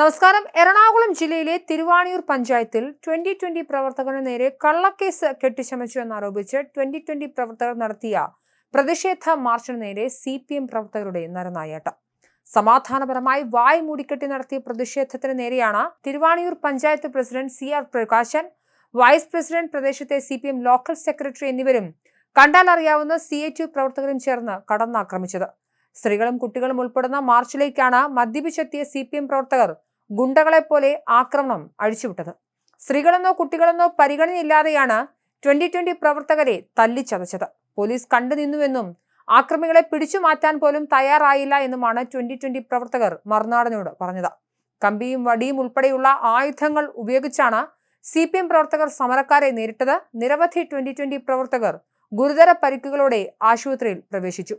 നമസ്കാരം. എറണാകുളം ജില്ലയിലെ തിരുവാണിയൂർ പഞ്ചായത്തിൽ ട്വന്റി ട്വന്റി പ്രവർത്തകന് നേരെ കള്ളക്കേസ് കെട്ടിച്ചമച്ചു എന്നാരോപിച്ച് ട്വന്റി ട്വന്റി പ്രവർത്തകർ നടത്തിയ പ്രതിഷേധ മാർച്ചിന് നേരെ സി പി എം പ്രവർത്തകരുടെ നരനായാട്ടം. സമാധാനപരമായി വായ് മൂടിക്കെട്ടി നടത്തിയ പ്രതിഷേധത്തിന് നേരെയാണ് Thiruvaniyoor panchayat president C R Prakashan vice president പ്രദേശത്തെ C P M local secretary എന്നിവരും കണ്ടാൽ അറിയാവുന്ന സി എ ടു പ്രവർത്തകരും ചേർന്ന് കടന്നാക്രമിച്ചത്. സ്ത്രീകളും കുട്ടികളും ഉൾപ്പെടുന്ന മാർച്ചിലേക്കാണ് മദ്യപിച്ചെത്തിയ സി പി എം പ്രവർത്തകർ ഗുണ്ടകളെപ്പോലെ ആക്രമണം അഴിച്ചുവിട്ടത്. സ്ത്രീകളെന്നോ കുട്ടികളെന്നോ പരിഗണനയില്ലാതെയാണ് ട്വന്റി ട്വന്റി പ്രവർത്തകരെ തല്ലിച്ചതച്ചത്. പോലീസ് കണ്ടുനിന്നുവെന്നും ആക്രമികളെ പിടിച്ചു മാറ്റാൻ പോലും തയ്യാറായില്ല എന്നുമാണ് ട്വന്റി ട്വന്റി പ്രവർത്തകർ മറുനാടനോട് പറഞ്ഞത്. കമ്പിയും വടിയും ഉൾപ്പെടെയുള്ള ആയുധങ്ങൾ ഉപയോഗിച്ചാണ് സി പി എം പ്രവർത്തകർ സമരക്കാരെ നേരിട്ടത്. നിരവധി ട്വന്റി ട്വന്റി പ്രവർത്തകർ ഗുരുതര പരിക്കുകളോടെ ആശുപത്രിയിൽ പ്രവേശിച്ചു.